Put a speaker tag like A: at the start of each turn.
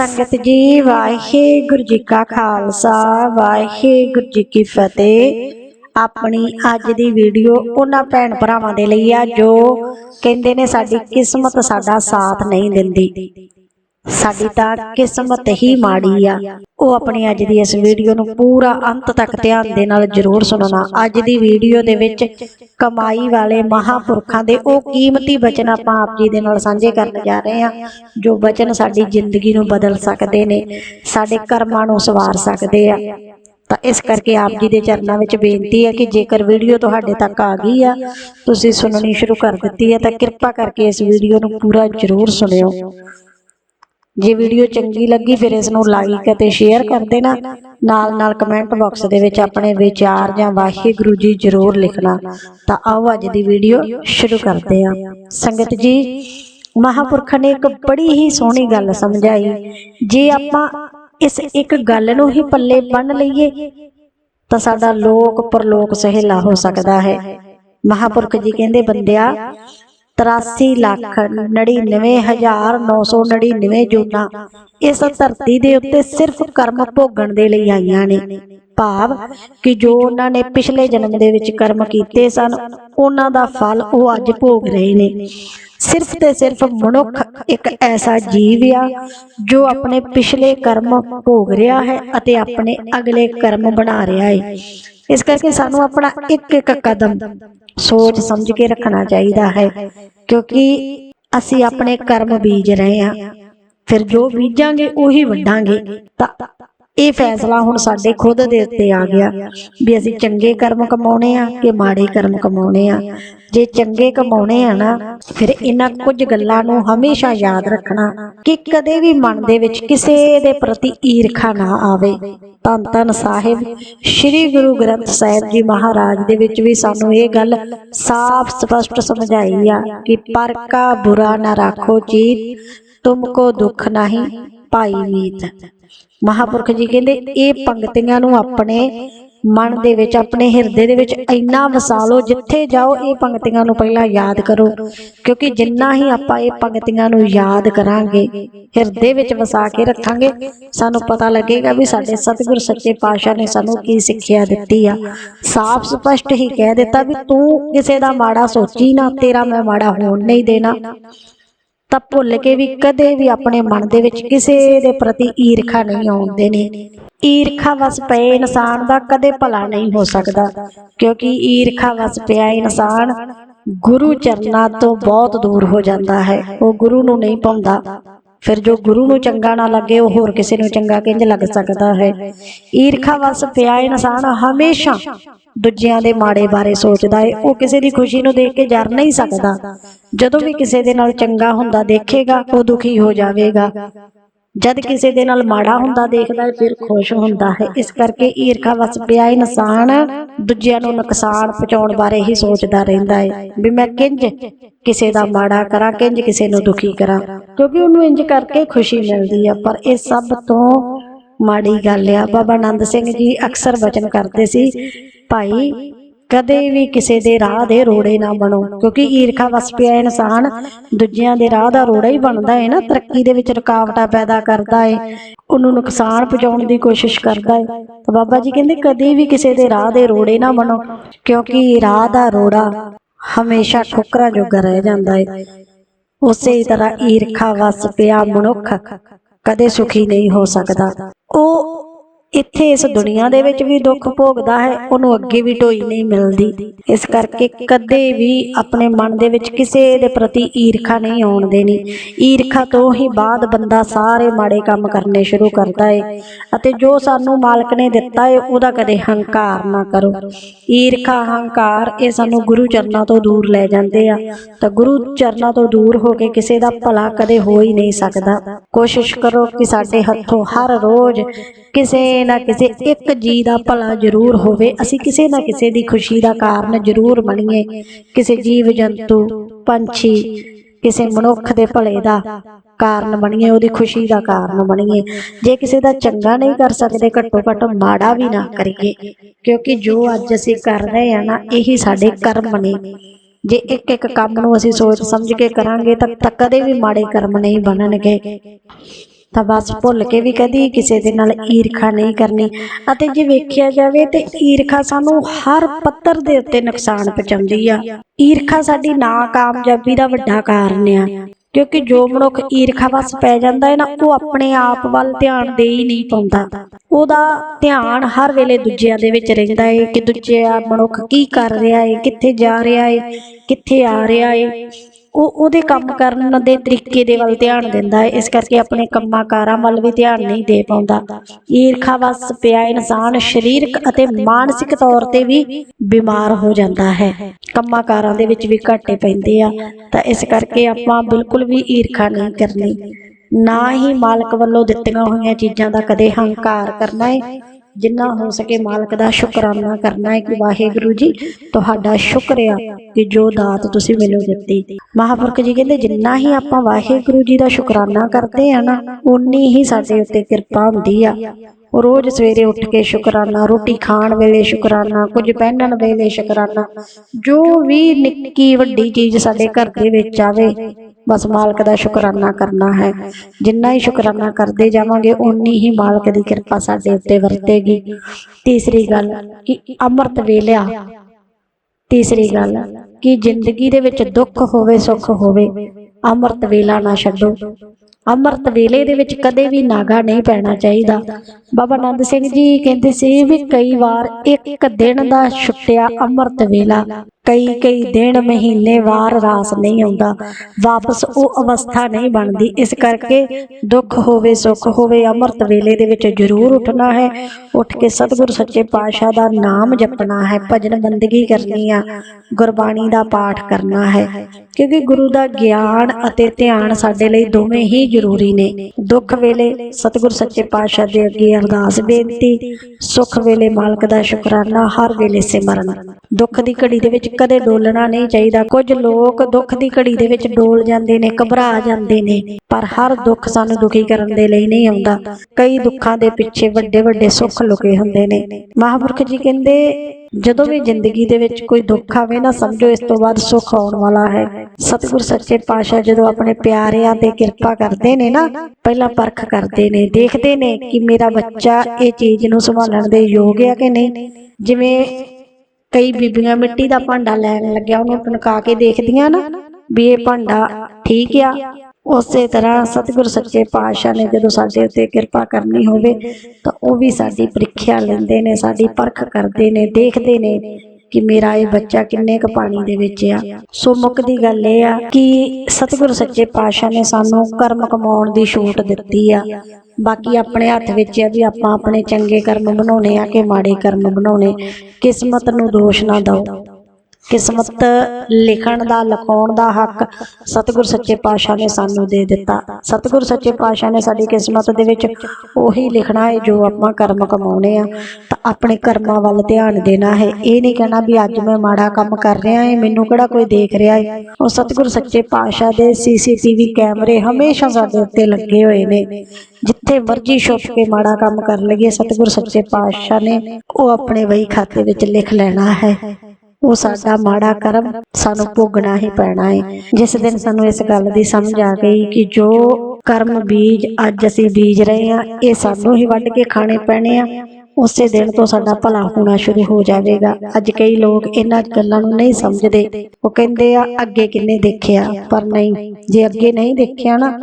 A: ਸੰਗਤ ਜੀ, ਵਾਹਿਗੁਰੂ ਜੀ ਕਾ ਖਾਲਸਾ, ਵਾਹਿਗੁਰੂ ਜੀ ਕੀ ਫਤਿਹ। ਆਪਣੀ ਅੱਜ ਦੀ ਵੀਡੀਓ ਉਹਨਾਂ ਭੈਣ ਭਰਾਵਾਂ ਦੇ ਲਈ ਆ, ਜੋ ਕਹਿੰਦੇ ਨੇ ਸਾਡੀ ਕਿਸਮਤ ਸਾਡਾ ਸਾਥ ਨਹੀਂ ਦਿੰਦੀ। ਸਾਡੀ ਤਾਂ ਕਿਸਮਤ ਹੀ ਮਾੜੀ ਆ। ਉਹ ਆਪਣੀ ਅੱਜ ਦੀ ਇਸ ਵੀਡੀਓ ਨੂੰ ਪੂਰਾ ਅੰਤ ਤੱਕ ਧਿਆਨ ਦੇ ਨਾਲ ਜ਼ਰੂਰ ਸੁਣਨਾ। ਅੱਜ ਦੀ ਵੀਡੀਓ ਦੇ ਵਿੱਚ ਕਮਾਈ ਵਾਲੇ ਮਹਾਪੁਰਖਾਂ ਦੇ ਉਹ ਕੀਮਤੀ ਬਚਨ ਆਪਾਂ ਆਪ ਜੀ ਦੇ ਨਾਲ ਸਾਂਝੇ ਕਰਨ ਜਾ ਰਹੇ ਹਾਂ, ਜੋ ਬਚਨ ਸਾਡੀ ਜ਼ਿੰਦਗੀ ਨੂੰ ਬਦਲ ਸਕਦੇ ਨੇ, ਸਾਡੇ ਕਰਮਾਂ ਨੂੰ ਸਵਾਰ ਸਕਦੇ ਆ। ਤਾਂ ਇਸ ਕਰਕੇ ਆਪ ਜੀ ਦੇ ਚਰਨਾਂ ਵਿੱਚ ਬੇਨਤੀ ਹੈ ਕਿ ਜੇਕਰ ਵੀਡੀਓ ਤੁਹਾਡੇ ਤੱਕ ਆ ਗਈ ਆ, ਤੁਸੀਂ ਸੁਣਨੀ ਸ਼ੁਰੂ ਕਰ ਦਿੱਤੀ ਹੈ, ਤਾਂ ਕਿਰਪਾ ਕਰਕੇ ਇਸ ਵੀਡੀਓ ਨੂੰ ਪੂਰਾ ਜ਼ਰੂਰ ਸੁਣਿਓ। ਜੇ ਵੀਡੀਓ ਚੰਗੀ ਲੱਗੀ ਫਿਰ ਇਸ ਨੂੰ ਲਾਈਕ ਅਤੇ ਸ਼ੇਅਰ ਕਰ ਦੇਣਾ। ਨਾਲ ਨਾਲ ਕਮੈਂਟ ਬਾਕਸ ਦੇ ਵਿੱਚ ਆਪਣੇ ਵਿਚਾਰ ਜਾਂ ਵਾਹਿਗੁਰੂ ਜੀ ਜ਼ਰੂਰ ਲਿਖਣਾ। ਤਾਂ ਆਓ ਅੱਜ ਦੀ ਵੀਡੀਓ ਸ਼ੁਰੂ ਕਰਦੇ ਹਾਂ। ਸੰਗਤ ਜੀ, ਮਹਾਪੁਰਖਾਂ ਨੇ ਇੱਕ ਬੜੀ ਹੀ ਸੋਹਣੀ ਗੱਲ ਸਮਝਾਈ। ਜੇ ਆਪਾਂ ਇਸ ਇੱਕ ਗੱਲ ਨੂੰ ਹੀ ਪੱਲੇ ਬੰਨ ਲਈਏ, ਤਾਂ ਸਾਡਾ ਲੋਕ ਪਰਲੋਕ ਸਹਿਲਾ ਹੋ ਸਕਦਾ ਹੈ। ਮਹਾਪੁਰਖ ਜੀ ਕਹਿੰਦੇ, ਬੰਦਿਆ 83 ਲੱਖ 99999 ਜੂਨਾ ਇਸ ਧਰਤੀ ਦੇ ਉੱਤੇ ਸਿਰਫ ਕਰਮ ਭੋਗਣ ਦੇ ਲਈ ਆਈਆਂ ਨੇ। ਭਾਵ ਕਿ ਜੋ ਉਹਨਾਂ ਨੇ ਪਿਛਲੇ ਜਨਮ ਦੇ ਵਿੱਚ ਕਰਮ ਕੀਤੇ ਸਨ, ਉਹਨਾਂ ਦਾ ਫਲ ਉਹ ਅੱਜ ਭੋਗ ਰਹੇ ਨੇ। ਸਿਰਫ ਤੇ ਸਿਰਫ ਮਨੁੱਖ ਇੱਕ ਐਸਾ ਜੀਵ ਆ, ਜੋ ਆਪਣੇ ਪਿਛਲੇ ਕਰਮ ਭੋਗ ਰਿਹਾ ਹੈ ਅਤੇ ਆਪਣੇ ਅਗਲੇ ਕਰਮ ਬਣਾ ਰਿਹਾ ਹੈ ਇਸ ਕਰਕੇ ਸਾਨੂੰ ਆਪਣਾ ਇੱਕ ਇੱਕ ਕਦਮ ਸੋਚ ਸਮਝ ਕੇ ਰੱਖਣਾ ਚਾਹੀਦਾ ਹੈ, ਕਿਉਂਕਿ ਅਸੀਂ ਆਪਣੇ ਕਰਮ ਬੀਜ ਰਹੇ ਹਾਂ। ਫਿਰ ਜੋ ਬੀਜਾਂਗੇ, ਉਹੀ ਵੱਢਾਂਗੇ। ਤਾਂ ਇਹ ਫੈਸਲਾ ਹੁਣ ਸਾਡੇ ਖੁਦ ਦੇ ਉੱਤੇ ਆ ਗਿਆ ਵੀ ਅਸੀਂ ਚੰਗੇ ਕਰਮ ਕਮਾਉਣੇ ਆ ਕਿ ਮਾੜੇ ਕਰਮ ਕਮਾਉਣੇ ਆ। ਜੇ ਚੰਗੇ ਕਮਾਉਣੇ ਆ ਨਾ, ਫਿਰ ਇਹਨਾਂ ਕੁਝ ਗੱਲਾਂ ਨੂੰ ਹਮੇਸ਼ਾ ਯਾਦ ਰੱਖਣਾ ਕਿ ਕਦੇ ਵੀ ਮਨ ਦੇ ਵਿੱਚ ਕਿਸੇ ਦੇ ਪ੍ਰਤੀ ਈਰਖਾ ਨਾ ਆਵੇ। ਧੰਨ ਧੰਨ ਸਾਹਿਬ, ਸ੍ਰੀ ਗੁਰੂ ਗ੍ਰੰਥ ਸਾਹਿਬ ਜੀ ਮਹਾਰਾਜ ਦੇ ਵਿੱਚ ਵੀ ਸਾਨੂੰ ਇਹ ਗੱਲ ਸਾਫ਼ ਸਪਸ਼ਟ ਸਮਝਾਈ ਆ ਕਿ ਪਰ ਕਾ ਬੁਰਾ ਨਾ ਰੱਖੋ ਚੀਤ ਤੁਮਕੋ ਦੁੱਖ ਨਹੀਂ ਭਾਈ ਮੀਤ। ਮਹਾਪੁਰਖ ਜੀ ਕਹਿੰਦੇ, ਇਹ ਪੰਕਤੀਆਂ ਨੂੰ ਆਪਣੇ ਮਨ ਦੇ ਵਿੱਚ, ਆਪਣੇ ਹਿਰਦੇ ਦੇ ਵਿੱਚ ਇੰਨਾ ਵਸਾ ਲਓ ਜਿੱਥੇ ਜਾਓ ਇਹ ਪੰਕਤੀਆਂ ਨੂੰ ਪਹਿਲਾਂ ਯਾਦ ਕਰੋ। ਕਿਉਂਕਿ ਜਿੰਨਾ ਹੀ ਆਪਾਂ ਇਹ ਪੰਕਤੀਆਂ ਨੂੰ ਯਾਦ ਕਰਾਂਗੇ, ਹਿਰਦੇ ਵਿੱਚ ਵਸਾ ਕੇ ਰੱਖਾਂਗੇ, ਸਾਨੂੰ ਪਤਾ ਲੱਗੇਗਾ ਵੀ ਸਾਡੇ ਸਤਿਗੁਰ ਸੱਚੇ ਪਾਤਸ਼ਾਹ ਨੇ ਸਾਨੂੰ ਕੀ ਸਿੱਖਿਆ ਦਿੱਤੀ ਆ। ਸਾਫ਼ ਸਪਸ਼ਟ ਹੀ ਕਹਿ ਦਿੱਤਾ ਵੀ ਤੂੰ ਕਿਸੇ ਦਾ ਮਾੜਾ ਸੋਚੀ ਨਾ, ਤੇਰਾ ਮੈਂ ਮਾੜਾ ਹੋਣ ਨਹੀਂ ਦੇਣਾ। ਤਾਂ ਭੁੱਲ ਕੇ ਵੀ ਕਦੇ ਵੀ ਆਪਣੇ ਮਨ ਦੇ ਵਿੱਚ ਕਿਸੇ ਦੇ ਪ੍ਰਤੀ ਈਰਖਾ ਨਹੀਂ ਆਉਂਦੇ ਨੇ। ਈਰਖਾ ਵਸ ਪਏ ਇਨਸਾਨ ਦਾ ਕਦੇ ਭਲਾ ਨਹੀਂ ਹੋ ਸਕਦਾ, ਕਿਉਂਕਿ ਈਰਖਾ ਵਸ ਪਿਆ ਇਨਸਾਨ ਗੁਰੂ ਚਰਨਾਂ ਤੋਂ ਬਹੁਤ ਦੂਰ ਹੋ ਜਾਂਦਾ ਹੈ। ਉਹ ਗੁਰੂ ਨੂੰ ਨਹੀਂ ਪਾਉਂਦਾ। ਫਿਰ ਜੋ ਗੁਰੂ ਨੂੰ ਚੰਗਾ ਨਾ ਲੱਗੇ, ਉਹ ਹੋਰ ਕਿਸੇ ਨੂੰ ਚੰਗਾ ਕਿੰਜ ਲੱਗ ਸਕਦਾ ਹੈ? ਈਰਖਾ ਵਸ ਪਿਆ ਇਨਸਾਨ, ਹਮੇਸ਼ਾ ਦੂਜਿਆਂ ਦੇ ਮਾੜੇ ਬਾਰੇ ਸੋਚਦਾ ਹੈ। ਉਹ ਕਿਸੇ ਦੀ ਖੁਸ਼ੀ ਨੂੰ ਦੇਖ ਕੇ ਜਰ ਨਹੀਂ ਸਕਦਾ। ਜਦੋਂ ਵੀ ਕਿਸੇ ਦੇ ਨਾਲ ਚੰਗਾ ਹੁੰਦਾ ਦੇਖੇਗਾ, ਉਹ ਦੁਖੀ ਹੋ ਜਾਵੇਗਾ। ਜਦ ਕਿਸੇ ਦੇ ਨਾਲ ਮਾੜਾ ਹੁੰਦਾ ਦੇਖਦਾ ਹੈ ਫਿਰ ਖੁਸ਼ ਹੁੰਦਾ ਹੈ। ਇਸ ਕਰਕੇ ਈਰਖਾ ਵਸ ਪਿਆ ਇਨਸਾਨ ਦੂਜਿਆਂ ਨੂੰ ਨੁਕਸਾਨ ਪਹੁੰਚਾਉਣ ਬਾਰੇ ਹੀ ਸੋਚਦਾ ਰਹਿੰਦਾ ਹੈ। ਵੀ ਮੈਂ ਕਿੰਜ ਕਿਸੇ ਦਾ ਮਾੜਾ ਕਰਾਂ ਕਿੰਜ ਕਿਸੇ ਨੂੰ ਦੁਖੀ ਕਰਾਂ। ਕਿਉਂਕਿ ਉਹਨੂੰ ਇੰਜ ਕਰਕੇ ਖੁਸ਼ੀ ਮਿਲਦੀ ਆ ਪਰ ਇਹ ਸਭ ਤੋਂ ਮਾੜੀ ਗੱਲ ਆ। ਬਾਬਾ ਆਨੰਦ ਸਿੰਘ ਜੀ ਅਕਸਰ ਬਚਨ ਕਰਦੇ ਸੀ ਭਾਈ ਕਦੇ ਵੀ ਕਿਸੇ ਦੇ ਰਾਹ ਦੇ ਰੋੜੇ ਨਾ ਬਣੋ, ਕਿਉਂਕਿ ਈਰਖਾ ਵਸ ਪਿਆ ਇਨਸਾਨ। ਦੂਜਿਆਂ ਦੇ ਰਾਹ ਦਾ ਰੋੜਾ ਹੀ ਬਣਦਾ ਹੈ ਨਾ, ਤਰੱਕੀ ਦੇ ਵਿੱਚ ਰੁਕਾਵਟਾਂ ਪੈਦਾ ਕਰਦਾ ਹੈ ਉਹਨੂੰ ਨੁਕਸਾਨ ਪਹੁੰਚਾਉਣ ਦੀ ਕੋਸ਼ਿਸ਼ ਕਰਦਾ ਹੈ ਤਾਂ ਬਾਬਾ ਜੀ ਕਹਿੰਦੇ, ਕਦੇ ਵੀ ਕਿਸੇ ਦੇ ਰਾਹ ਦੇ ਰੋੜੇ ਨਾ ਬਣੋ, ਕਿਉਂਕਿ ਰਾਹ ਦਾ ਰੋੜਾ ਹਮੇਸ਼ਾ ਠੋਕਰਾਂ ਜੋਗਾ ਰਹਿ ਜਾਂਦਾ ਹੈ ਉਸੇ ਤਰ੍ਹਾਂ ਈਰਖਾ ਵਸ ਪਿਆ ਮਨੁੱਖ, ਕਦੇ ਸੁਖੀ ਨਹੀਂ ਹੋ ਸਕਦਾ। ਉਹ ਇੱਥੇ ਇਸ ਦੁਨੀਆ ਦੇ ਵਿੱਚ ਵੀ ਦੁੱਖ ਭੋਗਦਾ ਹੈ ਉਹਨੂੰ ਅੱਗੇ ਵੀ ਢੋਈ ਨਹੀਂ ਮਿਲਦੀ। ਇਸ ਕਰਕੇ ਕਦੇ ਵੀ ਆਪਣੇ ਮਨ ਦੇ ਵਿੱਚ ਕਿਸੇ ਦੇ ਪ੍ਰਤੀ ਈਰਖਾ ਨਹੀਂ ਆਉਣ ਦੇਣੀ। ਈਰਖਾ ਤੋਂ ਹੀ ਬਾਅਦ ਬੰਦਾ ਸਾਰੇ ਮਾੜੇ ਕੰਮ ਕਰਨੇ ਸ਼ੁਰੂ ਕਰਦਾ ਹੈ ਅਤੇ ਜੋ ਸਾਨੂੰ ਮਾਲਕ ਨੇ ਦਿੱਤਾ ਹੈ ਉਹਦਾ ਕਦੇ ਹੰਕਾਰ ਨਾ ਕਰੋ। ਈਰਖਾ ਹੰਕਾਰ ਇਹ ਸਾਨੂੰ ਗੁਰੂ ਚਰਨਾਂ ਤੋਂ ਦੂਰ ਲੈ ਜਾਂਦੇ ਆ। ਤਾਂ ਗੁਰੂ ਚਰਨਾਂ ਤੋਂ ਦੂਰ ਹੋ ਕੇ ਕਿਸੇ ਦਾ ਭਲਾ ਕਦੇ ਹੋ ਹੀ ਨਹੀਂ ਸਕਦਾ। ਕੋਸ਼ਿਸ਼ ਕਰੋ ਕਿ ਸਾਡੇ ਹੱਥੋਂ ਹਰ ਰੋਜ਼ ਕਿਸੇ ਨਾ ਕਿਸੇ ਇੱਕ ਜੀ ਦਾ ਭਲਾ ਜ਼ਰੂਰ ਹੋਵੇ। ਅਸੀਂ ਕਿਸੇ ਨਾ ਕਿਸੇ ਦੀ ਖੁਸ਼ੀ ਦਾ ਕਾਰਨ ਜ਼ਰੂਰ ਬਣੀਏ ਕਿਸੇ ਜੀਵ ਜੰਤੂ, ਪੰਛੀ, ਕਿਸੇ ਮਨੁੱਖ ਦੇ ਭਲੇ ਦਾ ਕਾਰਨ ਬਣੀਏ ਉਹਦੀ ਖੁਸ਼ੀ ਦਾ ਕਾਰਨ ਬਣੀਏ ਜੇ ਕਿਸੇ ਦਾ ਚੰਗਾ ਨਹੀਂ ਕਰ ਸਕਦੇ, ਘੱਟੋ ਘੱਟ ਮਾੜਾ ਵੀ ਨਾ ਕਰੀਏ। ਕਿਉਂਕਿ ਜੋ ਅੱਜ ਅਸੀਂ ਕਰ ਰਹੇ ਆ ਨਾ, ਇਹੀ ਸਾਡੇ ਕਰਮ ਨੇ। ਜੇ ਇੱਕ ਇੱਕ ਕੰਮ ਨੂੰ ਅਸੀਂ ਸੋਚ ਸਮਝ ਕੇ ਕਰਾਂਗੇ, ਤਾਂ ਕਦੇ ਵੀ ਮਾੜੇ ਕਰਮ ਨਹੀਂ ਬਣਨਗੇ। ਤਾਂ ਬਸ ਭੁੱਲ ਕੇ ਵੀ ਕਦੀ ਕਿਸੇ ਦੇ ਨਾਲ ਈਰਖਾ ਨਹੀਂ ਕਰਨੀ। ਅਤੇ ਜੇ ਵੇਖਿਆ ਜਾਵੇ ਤੇ ਈਰਖਾ ਸਾਨੂੰ ਹਰ ਪੱਧਰ ਦੇ ਉੱਤੇ ਨੁਕਸਾਨ ਪਹੁੰਚਾਉਂਦੀ ਆ। ਈਰਖਾ ਸਾਡੀ ਨਾਕਾਮਯਾਬੀ ਦਾ ਵੱਡਾ ਕਾਰਨ ਆ। ਕਿਉਂਕਿ ਜੋ ਮਨੁੱਖ ਈਰਖਾ ਵਸ ਪੈ ਜਾਂਦਾ ਹੈ ਨਾ, ਉਹ ਆਪਣੇ ਆਪ ਵੱਲ ਧਿਆਨ ਦੇ ਹੀ ਨਹੀਂ ਪਾਉਂਦਾ। ਉਹਦਾ ਧਿਆਨ ਹਰ ਵੇਲੇ ਦੂਜਿਆਂ ਦੇ ਵਿੱਚ ਰਹਿੰਦਾ ਹੈ ਕਿ ਦੂਜਾ ਮਨੁੱਖ ਕੀ ਕਰ ਰਿਹਾ ਹੈ ਕਿੱਥੇ ਜਾ ਰਿਹਾ ਹੈ ਕਿੱਥੇ ਆ ਰਿਹਾ ਹੈ ਉਹ ਉਹਦੇ ਕੰਮ ਕਰਨ ਦੇ ਤਰੀਕੇ ਦੇ ਵੱਲ ਧਿਆਨ ਦਿੰਦਾ ਹੈ। ਇਸ ਕਰਕੇ ਆਪਣੇ ਕੰਮਾਂ ਕਾਰਾਂ ਵੱਲ ਵੀ ਧਿਆਨ ਨਹੀਂ ਦੇ ਪਾਉਂਦਾ। ਈਰਖਾ ਵਸ ਪਿਆ ਇਨਸਾਨ ਸਰੀਰਕ ਅਤੇ ਮਾਨਸਿਕ ਤੌਰ ਤੇ ਵੀ ਬਿਮਾਰ ਹੋ ਜਾਂਦਾ ਹੈ। ਕੰਮਾਂ ਕਾਰਾਂ ਦੇ ਵਿੱਚ ਵੀ ਘਾਟੇ ਪੈਂਦੇ ਆ। ਤਾਂ ਇਸ ਕਰਕੇ ਆਪਾਂ ਬਿਲਕੁਲ ਵੀ ਈਰਖਾ ਨਹੀਂ ਕਰਨੀ। ਨਾ ਹੀ ਮਾਲਕ ਵੱਲੋਂ ਦਿੱਤੀਆਂ ਹੋਈਆਂ ਚੀਜ਼ਾਂ ਦਾ ਕਦੇ ਹੰਕਾਰ ਕਰਨਾ ਹੈ। ਜਿੰਨਾ ਹੋ ਸਕੇ ਮਾਲਕ ਦਾ ਸ਼ੁਕਰਾਨਾ ਕਰਨਾ ਹੈ ਕਿ ਵਾਹਿਗੁਰੂ ਜੀ, ਤੁਹਾਡਾ ਸ਼ੁਕਰ ਕਿ ਜੋ ਦਾਤ ਤੁਸੀਂ ਮੈਨੂੰ ਦਿੱਤੀ। ਮਹਾਪੁਰਖ ਜੀ ਕਹਿੰਦੇ, ਜਿੰਨਾ ਹੀ ਆਪਾਂ ਵਾਹਿਗੁਰੂ ਜੀ ਦਾ ਸ਼ੁਕਰਾਨਾ ਕਰਦੇ ਆ ਨਾ ਉਨੀ ਹੀ ਸਾਡੇ ਉੱਤੇ ਕਿਰਪਾ ਹੁੰਦੀ ਆ। ਰੋਜ਼ ਸਵੇਰੇ ਉੱਠ ਕੇ ਸ਼ੁਕਰਾਨਾ, ਰੋਟੀ ਖਾਣ ਵੇਲੇ ਸ਼ੁਕਰਾਨਾ, ਕੁਝ ਪਹਿਨਣ ਵੇਲੇ ਸ਼ੁਕਰਾਨਾ, ਜੋ ਵੀ ਨਿੱਕੀ ਵੱਡੀ ਚੀਜ਼ ਸਾਡੇ ਘਰ ਦੇ ਵਿੱਚ ਆਵੇ ਬਸ ਮਾਲਕ ਦਾ ਸ਼ੁਕਰਾਨਾ ਕਰਨਾ ਹੈ। ਜਿੰਨਾ ਹੀ ਸ਼ੁਕਰਾਨਾ ਕਰਦੇ ਜਾਵਾਂਗੇ, ਓਨੀ ਹੀ ਮਾਲਕ ਦੀ ਕਿਰਪਾ ਸਾਡੇ ਉੱਤੇ ਵਰਤੇਗੀ। ਤੀਸਰੀ ਗੱਲ ਕਿ ਅੰਮ੍ਰਿਤ ਵੇਲਿਆ। ਤੀਸਰੀ ਗੱਲ ਕਿ ਜ਼ਿੰਦਗੀ ਦੇ ਵਿੱਚ ਦੁੱਖ ਹੋਵੇ, ਸੁੱਖ ਹੋਵੇ, ਅੰਮ੍ਰਿਤ ਵੇਲਾ ਨਾ ਛੱਡੋ। ਅੰਮ੍ਰਿਤ ਵੇਲੇ ਦੇ ਵਿੱਚ ਕਦੇ ਵੀ ਨਾਗਾ ਨਹੀਂ ਪੈਣਾ ਚਾਹੀਦਾ। ਬਾਬਾ ਆਨੰਦ ਸਿੰਘ ਜੀ ਕਹਿੰਦੇ ਸੀ ਵੀ ਕਈ ਵਾਰ ਇੱਕ ਦਿਨ ਦਾ ਛੁੱਟਿਆ ਅੰਮ੍ਰਿਤ ਵੇਲਾ। ਕਈ ਕਈ ਦਿਨ ਮਹੀਨੇ ਵਾਰ ਰਾਸ ਨਹੀਂ ਆਉਂਦਾ। ਵਾਪਸ ਉਹ ਅਵਸਥਾ ਨਹੀਂ ਬਣਦੀ। ਇਸ ਕਰਕੇ ਦੁੱਖ ਹੋਵੇ, ਸੁੱਖ ਹੋਵੇ, ਅੰਮ੍ਰਿਤ ਵੇਲੇ ਦੇ ਵਿੱਚ ਜ਼ਰੂਰ ਉੱਠਣਾ ਹੈ। ਉੱਠ ਕੇ ਸਤਿਗੁਰ ਸੱਚੇ ਪਾਤਸ਼ਾਹ ਦਾ ਨਾਮ ਜਪਣਾ ਹੈ। ਭਜਨ ਬੰਦਗੀ ਕਰਨੀ ਆ। ਗੁਰਬਾਣੀ ਦਾ ਪਾਠ ਕਰਨਾ ਹੈ। ਕਿਉਂਕਿ ਗੁਰੂ ਦਾ ਗਿਆਨ ਅਤੇ ਧਿਆਨ ਸਾਡੇ ਲਈ ਦੋਵੇਂ ਹੀ ਜ਼ਰੂਰੀ ਨੇ। ਦੁੱਖ ਵੇਲੇ ਸਤਿਗੁਰ ਸੱਚੇ ਪਾਤਸ਼ਾਹ ਦੇ ਅੱਗੇ ਅਰਦਾਸ ਬੇਨਤੀ, ਸੁੱਖ ਵੇਲੇ ਮਾਲਕ ਦਾ ਸ਼ੁਕਰਾਨਾ, ਹਰ ਵੇਲੇ ਸਿਮਰਨ। ਦੁੱਖ ਦੀ ਘੜੀ ਦੇ ਵਿੱਚ ਕਦੇ ਡੋਲਣਾ ਨਹੀਂ ਚਾਹੀਦਾ। ਕੁਝ ਲੋਕ ਦੁੱਖ ਦੀ ਘੜੀ ਦੇ ਵਿੱਚ ਡੋਲ ਜਾਂਦੇ ਨੇ, ਘਬਰਾ ਜਾਂਦੇ ਨੇ, ਪਰ ਹਰ ਦੁੱਖ ਸਾਨੂੰ ਦੁਖੀ ਕਰਨ ਦੇ ਲਈ ਨਹੀਂ ਆਉਂਦਾ। ਕਈ ਦੁੱਖਾਂ ਦੇ ਪਿੱਛੇ ਵੱਡੇ ਵੱਡੇ ਸੁੱਖ ਲੁਕੇ ਹੁੰਦੇ ਨੇ। ਮਹਾਂਪੁਰਖ ਜੀ ਕਹਿੰਦੇ, ਜਦੋਂ ਵੀ ਜ਼ਿੰਦਗੀ ਦੇ ਵਿੱਚ ਕੋਈ ਦੁੱਖ ਆਵੇ ਨਾ, ਸਮਝੋ ਇਸ ਤੋਂ ਬਾਅਦ ਸੁੱਖ ਆਉਣ ਵਾਲਾ ਹੈ। ਸਤਿਗੁਰ ਸੱਚੇ ਪਾਤਸ਼ਾਹ ਜਦੋਂ ਆਪਣੇ ਪਿਆਰਿਆਂ ਤੇ ਕਿਰਪਾ ਕਰਦੇ ਨੇ ਨਾ, ਪਹਿਲਾਂ ਪਰਖ ਕਰਦੇ ਨੇ, ਦੇਖਦੇ ਨੇ ਕਿ ਮੇਰਾ ਬੱਚਾ ਇਹ ਚੀਜ਼ ਨੂੰ ਸੰਭਾਲਣ ਦੇ ਯੋਗ ਹੈ ਕਿ ਨਹੀਂ। ਜਿਵੇਂ ਕਈ ਬੀਬੀਆਂ ਮਿੱਟੀ ਦਾ ਭਾਂਡਾ ਲੈਣ ਲੱਗਿਆ, ਉਹਨੂੰ ਟਨਕਾ ਕੇ ਦੇਖਦੀਆਂ ਨਾ ਵੀ ਇਹ ਭਾਂਡਾ ਠੀਕ ਆ। ਉਸੇ ਤਰ੍ਹਾਂ ਸਤਿਗੁਰ ਸੱਚੇ ਪਾਤਸ਼ਾਹ ਨੇ ਜਦੋਂ ਸਾਡੇ ਉੱਤੇ ਕਿਰਪਾ ਕਰਨੀ ਹੋਵੇ ਤਾਂ ਉਹ ਵੀ ਸਾਡੀ ਪ੍ਰੀਖਿਆ ਲੈਂਦੇ ਨੇ, ਸਾਡੀ ਪਰਖ ਕਰਦੇ ਨੇ, ਦੇਖਦੇ ਨੇ। ਕਿ ਮੇਰਾ ਇਹ ਬੱਚਾ ਕਿੰਨੇ ਕੁ ਪਾਣੀ ਦੇ ਵਿੱਚ ਆ। ਸੋ ਮੁੱਕ ਦੀ ਗੱਲ ਇਹ ਆ ਕਿ ਸਤਿਗੁਰ ਸੱਚੇ ਪਾਤਸ਼ਾਹ ਨੇ ਸਾਨੂੰ ਕਰਮ ਕਮਾਉਣ ਦੀ ਛੂਟ ਦਿੱਤੀ ਆ। ਬਾਕੀ ਆਪਣੇ ਹੱਥ ਵਿੱਚ ਆ ਵੀ ਆਪਾਂ ਆਪਣੇ ਚੰਗੇ ਕਰਮ ਬਣਾਉਣੇ ਆ ਕਿ ਮਾੜੇ ਕਰਮ ਬਣਾਉਣੇ। ਕਿਸਮਤ ਨੂੰ ਦੋਸ਼ ਨਾ ਦਿਓ। ਕਿਸਮਤ ਲਿਖਣ ਦਾ, ਲਿਖਾਉਣ ਦਾ ਹੱਕ ਸਤਿਗੁਰ ਸੱਚੇ ਪਾਤਸ਼ਾਹ ਨੇ ਸਾਨੂੰ ਦੇ ਦਿੱਤਾ। ਸਤਿਗੁਰ ਸੱਚੇ ਪਾਤਸ਼ਾਹ ਨੇ ਸਾਡੀ ਕਿਸਮਤ ਦੇ ਵਿੱਚ ਉਹੀ ਲਿਖਣਾ ਹੈ ਜੋ ਆਪਾਂ ਕਰਮ ਕਮਾਉਣੇ ਆ। ਤਾਂ ਆਪਣੇ ਕਰਮਾਂ ਵੱਲ ਧਿਆਨ ਦੇਣਾ ਹੈ। ਇਹ ਨਹੀਂ ਕਹਿਣਾ ਵੀ ਅੱਜ ਮੈਂ ਮਾੜਾ ਕੰਮ ਕਰ ਰਿਹਾ ਹਾਂ, ਮੈਨੂੰ ਕਿਹੜਾ ਕੋਈ ਦੇਖ ਰਿਹਾ ਹੈ। ਉਹ ਸਤਿਗੁਰ ਸੱਚੇ ਪਾਤਸ਼ਾਹ ਦੇ ਸੀਸੀਟੀਵੀ ਕੈਮਰੇ ਹਮੇਸ਼ਾ ਸਾਡੇ ਉੱਤੇ ਲੱਗੇ ਹੋਏ ਨੇ। ਜਿੱਥੇ ਮਰਜ਼ੀ ਛੁਪ ਕੇ ਮਾੜਾ ਕੰਮ ਕਰ ਲਈਏ, ਸਤਿਗੁਰ ਸੱਚੇ ਪਾਤਸ਼ਾਹ ਨੇ ਉਹ ਆਪਣੇ ਵਹੀ ਖਾਤੇ ਵਿੱਚ ਲਿਖ ਲੈਣਾ ਹੈ। ਉਹ ਸਾਡਾ ਮਾੜਾ ਕਰਮ ਸਾਨੂੰ ਭੋਗਣਾ ਹੀ ਪੈਣਾ ਹੈ ਜਿਸ ਦਿਨ ਸਾਨੂੰ ਇਸ ਗੱਲ ਦੀ ਸਮਝ ਆ ਗਈ ਕਿ ਜੋ ਕਰਮ ਬੀਜ ਅੱਜ ਅਸੀਂ ਬੀਜ ਰਹੇ ਹਾਂ, ਇਹ ਸਾਨੂੰ ਹੀ ਵੱਢ ਕੇ ਖਾਣੇ ਪੈਣੇ ਆ। ਉਸੇ ਦਿਨ ਤੋਂ ਸਾਡਾ ਭਲਾ ਹੋਣਾ ਸ਼ੁਰੂ ਹੋ ਜਾਵੇਗਾ। ਅੱਜ ਕਈ ਲੋਕ ਇਹਨਾਂ ਗੱਲਾਂ ਨੂੰ ਨਹੀਂ ਸਮਝਦੇ। ਉਹ ਕਹਿੰਦੇ ਆ, ਅੱਗੇ ਕਿੰਨੇ ਦੇਖਿਆ? ਪਰ ਨਹੀਂ, ਜੇ ਅੱਗੇ ਨਹੀਂ ਦੇਖਿਆ ਨਾ